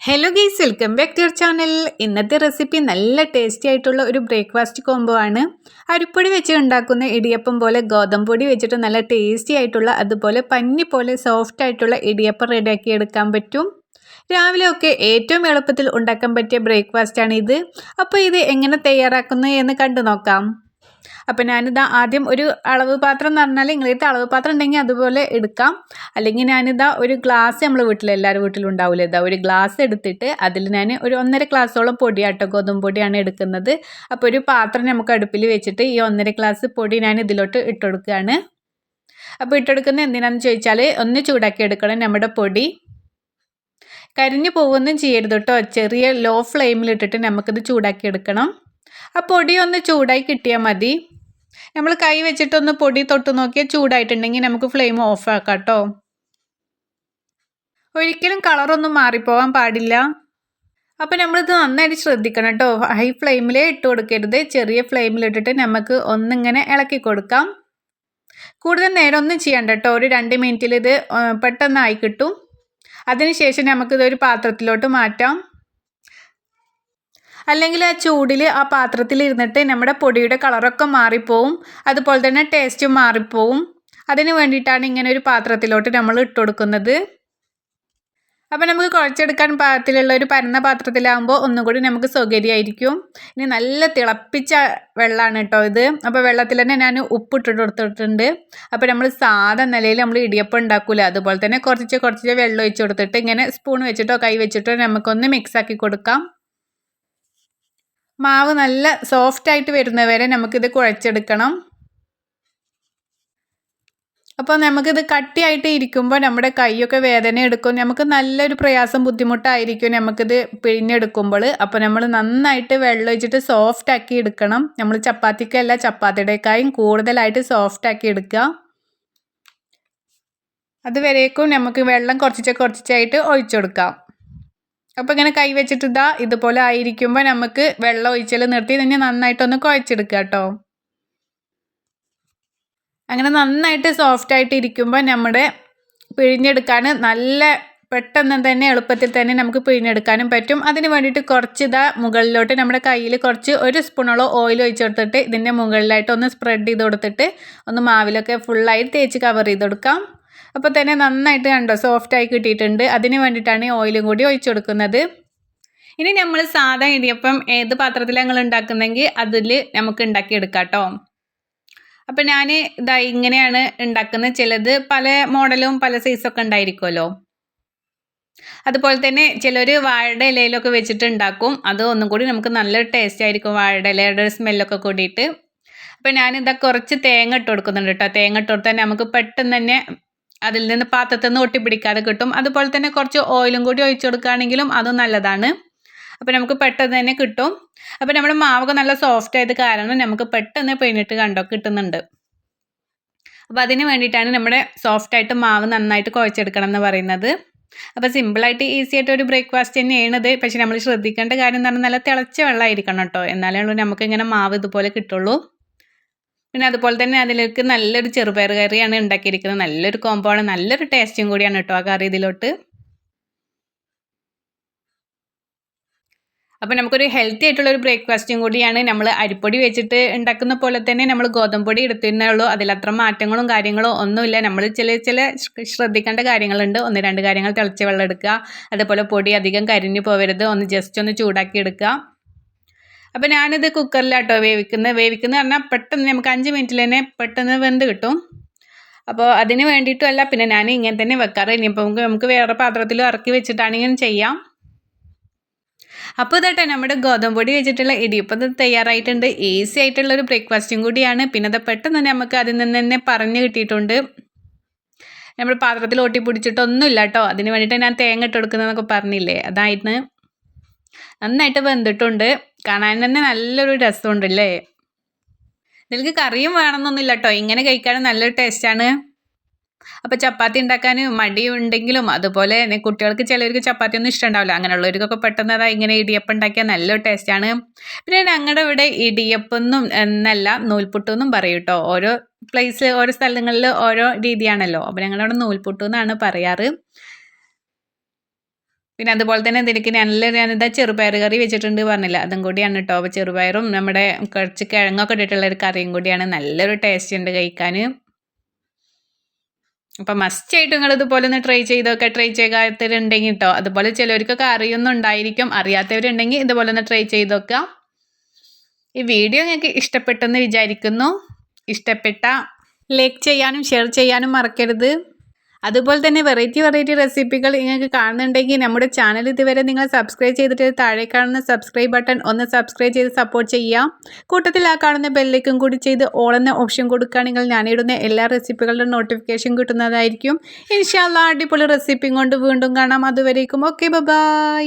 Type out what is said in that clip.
Hello guys welcome back to your channel ഇന്നത്തെ recipe നല്ല tasty ആയിട്ടുള്ള ഒരു ബ്രേക്ക്ഫാസ്റ്റ് കോംബോ ആണ്. അരിപ്പൊടി വെച്ച് ഉണ്ടാക്കുന്ന ഇടിയപ്പം പോലെ ഗോതമ്പ് പൊടി വെച്ചിട്ട് നല്ല ടേസ്റ്റി ആയിട്ടുള്ള അതുപോലെ പഞ്ഞി പോലെ സോഫ്റ്റ് ആയിട്ടുള്ള ഇടിയപ്പം റെഡിയാക്കി എടുക്കാൻ പറ്റും. രാവിലെ ഒക്കെ ഏറ്റവും എളുപ്പത്തിൽ ഉണ്ടാക്കാൻ പറ്റിയ ബ്രേക്ക്ഫാസ്റ്റ് ആണ് ഇത്. അപ്പോൾ ഇത് എങ്ങനെ തയ്യാറാക്കുന്നു എന്ന് കണ്ടു നോക്കാം അപ്പോൾ ഞാനിതാ ആദ്യം ഒരു അളവ് പാത്രം എന്ന് പറഞ്ഞാൽ ഇങ്ങനത്തെ അളവ് പാത്രം ഉണ്ടെങ്കിൽ അതുപോലെ എടുക്കാം. അല്ലെങ്കിൽ ഞാനിതാ ഒരു ഗ്ലാസ് നമ്മൾ വീട്ടിൽ എല്ലാവരും വീട്ടിലും ഉണ്ടാവില്ല ഇതാ ഒരു ഗ്ലാസ് എടുത്തിട്ട് അതിൽ ഞാൻ ഒരു ഒന്നര ഗ്ലാസ്സോളം പൊടിയാട്ടോ ഗോതമ്പ് പൊടിയാണ് എടുക്കുന്നത്. അപ്പോൾ ഒരു പാത്രം നമുക്ക് അടുപ്പിൽ വെച്ചിട്ട് ഈ ഒന്നര ഗ്ലാസ് പൊടി ഞാൻ ഇതിലോട്ട് ഇട്ടുകൊടുക്കുകയാണ് അപ്പോൾ ഇട്ടെടുക്കുന്നത് എന്തിനാണെന്ന് ചോദിച്ചാൽ ഒന്ന് ചൂടാക്കി എടുക്കണം നമ്മുടെ പൊടി. കരിഞ്ഞു പോകുന്നതും ചെയ്യരുത് കേട്ടോ ചെറിയ ലോ ഫ്ലെയിമിലിട്ടിട്ട് നമുക്കിത് ചൂടാക്കി എടുക്കണം. ആ പൊടി ഒന്ന് ചൂടായി കിട്ടിയാൽ മതി. നമ്മൾ കൈ വെച്ചിട്ടൊന്ന് പൊടി തൊട്ട് നോക്കിയാൽ ചൂടായിട്ടുണ്ടെങ്കിൽ നമുക്ക് ഫ്ലെയിം ഓഫ് ആക്കാം കേട്ടോ ഒരിക്കലും കളറൊന്നും മാറിപ്പോകാൻ പാടില്ല. അപ്പോൾ നമ്മളിത് നന്നായിട്ട് ശ്രദ്ധിക്കണം കേട്ടോ ഹൈ ഫ്ലെയിമിലേ ഇട്ട് കൊടുക്കരുത്. ചെറിയ ഫ്ലെയിമിലിട്ടിട്ട് നമുക്ക് ഒന്നിങ്ങനെ ഇളക്കി കൊടുക്കാം. കൂടുതൽ നേരം ഒന്നും ചെയ്യണ്ട കേട്ടോ ഒരു രണ്ട് മിനിറ്റിൽ ഇത് പെട്ടെന്നായി കിട്ടും. അതിനുശേഷം നമുക്കിതൊരു പാത്രത്തിലോട്ട് മാറ്റാം. അല്ലെങ്കിൽ ആ ചൂടിൽ ആ പാത്രത്തിൽ ഇരുന്നിട്ട് നമ്മുടെ പൊടിയുടെ കളറൊക്കെ മാറിപ്പോവും. അതുപോലെ തന്നെ ടേസ്റ്റും മാറിപ്പോവും. അതിന് വേണ്ടിയിട്ടാണ് ഇങ്ങനെ ഒരു പാത്രത്തിലോട്ട് നമ്മൾ ഇട്ട് കൊടുക്കുന്നത് അപ്പോൾ നമുക്ക് കുഴച്ചെടുക്കാൻ പാകത്തിലുള്ള ഒരു പരന്ന പാത്രത്തിലാകുമ്പോൾ ഒന്നും കൂടി നമുക്ക് സൗകര്യമായിരിക്കും ഇനി നല്ല തിളപ്പിച്ച വെള്ളമാണ് കേട്ടോ ഇത്. അപ്പോൾ വെള്ളത്തിൽ തന്നെ ഞാൻ ഉപ്പ് ഇട്ടിട്ട് കൊടുത്തിട്ടുണ്ട്. അപ്പോൾ നമ്മൾ സാധാ നിലയിൽ നമ്മൾ ഇടിയപ്പം ഉണ്ടാക്കില്ല അതുപോലെ തന്നെ കുറച്ച് കുറച്ച് വെള്ളം ഒഴിച്ച് കൊടുത്തിട്ട് ഇങ്ങനെ സ്പൂൺ വെച്ചിട്ടോ കൈ വെച്ചിട്ടോ നമുക്കൊന്ന് മിക്സാക്കി കൊടുക്കാം. മാവ് നല്ല സോഫ്റ്റ് ആയിട്ട് വരുന്നവരെ നമുക്കിത് കുഴച്ചെടുക്കണം. അപ്പോൾ നമുക്കിത് കട്ടിയായിട്ട് ഇരിക്കുമ്പോൾ നമ്മുടെ കൈയൊക്കെ വേദന എടുക്കും. നമുക്ക് നല്ലൊരു പ്രയാസം ബുദ്ധിമുട്ടായിരിക്കും നമുക്കിത് പിഴിഞ്ഞെടുക്കുമ്പോൾ. അപ്പോൾ നമ്മൾ നന്നായിട്ട് വെള്ളം ഒഴിച്ചിട്ട് സോഫ്റ്റ് ആക്കി എടുക്കണം. നമ്മൾ ചപ്പാത്തിക്കല്ല ചപ്പാത്തിയുടെക്കായും കൂടുതലായിട്ട് സോഫ്റ്റ് ആക്കി എടുക്കുക. അതുവരേക്കും നമുക്ക് വെള്ളം കുറച്ചിച്ച് കുറച്ചിച്ചായിട്ട് ഒഴിച്ചു കൊടുക്കാം അപ്പോൾ ഇങ്ങനെ കൈ വെച്ചിട്ട് ഇതാ ഇതുപോലെ ആയിരിക്കുമ്പോൾ നമുക്ക് വെള്ളം ഒഴിച്ചൽ നിർത്തി തന്നെ നന്നായിട്ടൊന്ന് കുഴച്ചെടുക്കുക കേട്ടോ. അങ്ങനെ നന്നായിട്ട് സോഫ്റ്റ് ആയിട്ട് ഇരിക്കുമ്പോൾ നമ്മുടെ പിഴിഞ്ഞെടുക്കാൻ നല്ല പെട്ടെന്ന് തന്നെ എളുപ്പത്തിൽ തന്നെ നമുക്ക് പിഴിഞ്ഞെടുക്കാനും പറ്റും. അതിന് വേണ്ടിയിട്ട് കുറച്ച് ഇതാ മുകളിലോട്ട് നമ്മുടെ കയ്യിൽ കുറച്ച് ഒരു സ്പൂണോളം ഓയിൽ ഒഴിച്ചു കൊടുത്തിട്ട് ഇതിന്റെ മുകളിലായിട്ട് ഒന്ന് സ്പ്രെഡ് ചെയ്ത് കൊടുത്തിട്ട് ഒന്ന് മാവിലൊക്കെ ഫുള്ളായിട്ട് തേച്ച് കവർ ചെയ്ത് കൊടുക്കാം. അപ്പോൾ തന്നെ നന്നായിട്ട് കണ്ടോ സോഫ്റ്റായി കിട്ടിയിട്ടുണ്ട്. അതിന് വേണ്ടിയിട്ടാണ് ഓയിലും കൂടി ഒഴിച്ചു കൊടുക്കുന്നത്. ഇനി നമ്മൾ സാധാ ഇടിയപ്പം ഏത് പാത്രത്തിലാണ് ഞങ്ങൾ ഉണ്ടാക്കുന്നെങ്കിൽ അതിൽ നമുക്ക് ഉണ്ടാക്കിയെടുക്കാം കേട്ടോ അപ്പം ഞാൻ ഇതാ ഇങ്ങനെയാണ് ഉണ്ടാക്കുന്നത്. ചിലത് പല മോഡലും പല സൈസൊക്കെ ഉണ്ടായിരിക്കുമല്ലോ. അതുപോലെ തന്നെ ചിലർ വാഴയുടെ ഇലയിലൊക്കെ വെച്ചിട്ട് ഉണ്ടാക്കും. അത് ഒന്നും കൂടി നമുക്ക് നല്ലൊരു ടേസ്റ്റ് ആയിരിക്കും വാഴയുടെ ഇലയുടെ സ്മെല്ലൊക്കെ കൂടിയിട്ട്. അപ്പം ഞാനിതാ കുറച്ച് തേങ്ങ ഇട്ട് കൊടുക്കുന്നുണ്ട് കേട്ടോ തേങ്ങ ഇട്ട് കൊടുത്താൽ നമുക്ക് പെട്ടെന്ന് തന്നെ അതിൽ നിന്ന് പാത്രത്തിൽ നിന്ന് ഒട്ടിപ്പിടിക്കാതെ കിട്ടും. അതുപോലെ തന്നെ കുറച്ച് ഓയിലും കൂടി ഒഴിച്ചു കൊടുക്കുകയാണെങ്കിലും അതും നല്ലതാണ്. അപ്പോൾ നമുക്ക് പെട്ടെന്ന് തന്നെ കിട്ടും. അപ്പോൾ നമ്മുടെ മാവൊക്കെ നല്ല സോഫ്റ്റ് ആയത് കാരണം നമുക്ക് പെട്ടെന്ന് പെയിനിട്ട് കണ്ടോ കിട്ടുന്നുണ്ട്. അപ്പോൾ അതിന് വേണ്ടിയിട്ടാണ് നമ്മുടെ സോഫ്റ്റായിട്ട് മാവ് നന്നായിട്ട് കുഴച്ചെടുക്കണം എന്ന് പറയുന്നത്. അപ്പോൾ സിമ്പിളായിട്ട് ഈസി ആയിട്ട് ഒരു ബ്രേക്ക്ഫാസ്റ്റ് തന്നെയാണത്. പക്ഷേ നമ്മൾ ശ്രദ്ധിക്കേണ്ട കാര്യം എന്ന് പറഞ്ഞാൽ നല്ല തിളച്ച വെള്ളമായിരിക്കണം കേട്ടോ. എന്നാലേ ഉള്ളൂ നമുക്ക് ഇങ്ങനെ മാവ് ഇതുപോലെ കിട്ടുള്ളൂ. പിന്നെ അതുപോലെ തന്നെ അതിലേക്ക് നല്ലൊരു ചെറുപയർ കറിയാണ് ഉണ്ടാക്കിയിരിക്കുന്നത്. നല്ലൊരു കോംബോ ആണ്. നല്ലൊരു ടേസ്റ്റും കൂടിയാണ് കേട്ടോ ആ കറി ഇതിലോട്ട്. അപ്പോൾ നമുക്കൊരു ഹെൽത്തി ആയിട്ടുള്ള ഒരു ബ്രേക്ക്ഫാസ്റ്റും കൂടിയാണ് നമ്മൾ അരിപ്പൊടി വെച്ചിട്ട് ഉണ്ടാക്കുന്ന പോലെ തന്നെ നമ്മൾ ഗോതമ്പൊടി എടുത്തിരുന്നേ ഉള്ളൂ. അതിലത്ര മാറ്റങ്ങളും കാര്യങ്ങളോ ഒന്നുമില്ല. നമ്മൾ ചില ചില ശ്രദ്ധിക്കേണ്ട കാര്യങ്ങളുണ്ട്. ഒന്ന് രണ്ട് കാര്യങ്ങൾ തിളച്ച് വെള്ളം എടുക്കുക. അതേപോലെ പൊടി അധികം കരിഞ്ഞു പോകരുത് ഒന്ന് ജസ്റ്റ് ഒന്ന് ചൂടാക്കി എടുക്കുക. അപ്പോൾ ഞാനിത് കുക്കറിലാട്ടോ വേവിക്കുന്നത്. വേവിക്കുന്നത് പറഞ്ഞാൽ പെട്ടെന്ന് നമുക്ക് അഞ്ച് മിനിറ്റിൽ തന്നെ പെട്ടെന്ന് വെന്ത് കിട്ടും. അപ്പോൾ അതിന് വേണ്ടിയിട്ടുമല്ല പിന്നെ ഞാൻ ഇങ്ങനെ തന്നെ വെക്കാറ്. ഇനിയിപ്പോൾ നമുക്ക് നമുക്ക് വേറെ പാത്രത്തിൽ ഇറക്കി വെച്ചിട്ടാണെങ്കിലും ചെയ്യാം. അപ്പോൾ ഇതട്ടെ നമ്മുടെ ഗോതമ്പൊടി വെച്ചിട്ടുള്ള ഇടിയപ്പം തയ്യാറായിട്ടുണ്ട്. ഈസി ആയിട്ടുള്ള ഒരു ബ്രേക്ക്ഫാസ്റ്റും കൂടിയാണ്. പിന്നെ അത് പെട്ടെന്ന് തന്നെ നമുക്ക് അതിൽ നിന്ന് തന്നെ പറഞ്ഞു കിട്ടിയിട്ടുണ്ട്. നമ്മൾ പാത്രത്തിൽ ഒട്ടിപ്പിടിച്ചിട്ടൊന്നുമില്ല കേട്ടോ. അതിന് വേണ്ടിയിട്ട് ഞാൻ തേങ്ങ ഇട്ട് കൊടുക്കുന്നതെന്നൊക്കെ പറഞ്ഞില്ലേ? അതായിരുന്നു. നന്നായിട്ട് വെന്തിട്ടുണ്ട്. കാണാൻ തന്നെ നല്ലൊരു രസമുണ്ടല്ലേ? ഇതിലേക്ക് കറിയും വേണമെന്നൊന്നുമില്ല കേട്ടോ ഇങ്ങനെ കഴിക്കാൻ നല്ലൊരു ടേസ്റ്റാണ് അപ്പോൾ ചപ്പാത്തി ഉണ്ടാക്കാൻ മടിയുണ്ടെങ്കിലും അതുപോലെ കുട്ടികൾക്ക് ചിലവർക്ക് ചപ്പാത്തി ഒന്നും ഇഷ്ടമുണ്ടാവില്ല. അങ്ങനെയുള്ളവർക്കൊക്കെ പെട്ടെന്ന് അതാ ഇങ്ങനെ ഇടിയപ്പം ഉണ്ടാക്കിയാൽ നല്ലൊരു ടേസ്റ്റാണ് പിന്നെ ഞങ്ങളുടെ ഇവിടെ ഇടിയപ്പൊന്നും എന്നല്ല നൂൽപുട്ടെന്നും പറയും കേട്ടോ ഓരോ പ്ലേസ് ഓരോ സ്ഥലങ്ങളിൽ ഓരോ രീതിയാണല്ലോ. അപ്പോൾ ഞങ്ങളവിടെ നൂൽപുട്ടു എന്നാണ് പറയാറ്. പിന്നെ അതുപോലെ തന്നെ ഇതിലേക്ക് നല്ല ഞാനിതാ ചെറുപയർ കറി വെച്ചിട്ടുണ്ട് പറഞ്ഞില്ല. അതും കൂടിയാണ് കേട്ടോ അപ്പോൾ ചെറുപയറും നമ്മുടെ കുറച്ച് കിഴങ്ങൊക്കെ ഇട്ടിട്ടുള്ള ഒരു കറിയും കൂടിയാണ്. നല്ലൊരു ടേസ്റ്റ് ഉണ്ട് കഴിക്കാൻ. അപ്പം മസ്റ്റായിട്ട് നിങ്ങൾ ഇതുപോലെ ഒന്ന് ട്രൈ ചെയ്തൊക്കെ ട്രൈ ചെയ്യാത്തവരുണ്ടെങ്കിൽ കേട്ടോ അതുപോലെ ചിലവർക്കൊക്കെ അറിയുന്നുണ്ടായിരിക്കും അറിയാത്തവരുണ്ടെങ്കിൽ ഇതുപോലെ ഒന്ന് ട്രൈ ചെയ്തൊക്കെ ഈ വീഡിയോ നിങ്ങൾക്ക് ഇഷ്ടപ്പെട്ടെന്ന് വിചാരിക്കുന്നു. ഇഷ്ടപ്പെട്ട ലൈക്ക് ചെയ്യാനും ഷെയർ ചെയ്യാനും മറക്കരുത്. അതുപോലെ തന്നെ വെറൈറ്റി വെറൈറ്റി റെസിപ്പികൾ നിങ്ങൾക്ക് കാണുന്നുണ്ടെങ്കിൽ നമ്മുടെ ചാനൽ ഇതുവരെ നിങ്ങൾ സബ്സ്ക്രൈബ് ചെയ്തിട്ട് താഴെ കാണുന്ന സബ്സ്ക്രൈബ് ബട്ടൺ ഒന്ന് സബ്സ്ക്രൈബ് ചെയ്ത് സപ്പോർട്ട് ചെയ്യാം കൂട്ടത്തിൽ ആ കാണുന്ന ബെല്ലേക്കും കൂടി ചെയ്ത് ഓൾ എന്ന ഓപ്ഷൻ കൊടുക്കുകയാണെങ്കിൽ ഞാനിടുന്ന എല്ലാ റെസിപ്പികളുടെ നോട്ടിഫിക്കേഷൻ കിട്ടുന്നതായിരിക്കും. ഇൻഷാല്ല അടിപൊളി റെസിപ്പിയും കൊണ്ട് വീണ്ടും കാണാം. അതുവരേക്കും ഓക്കെ ബൈ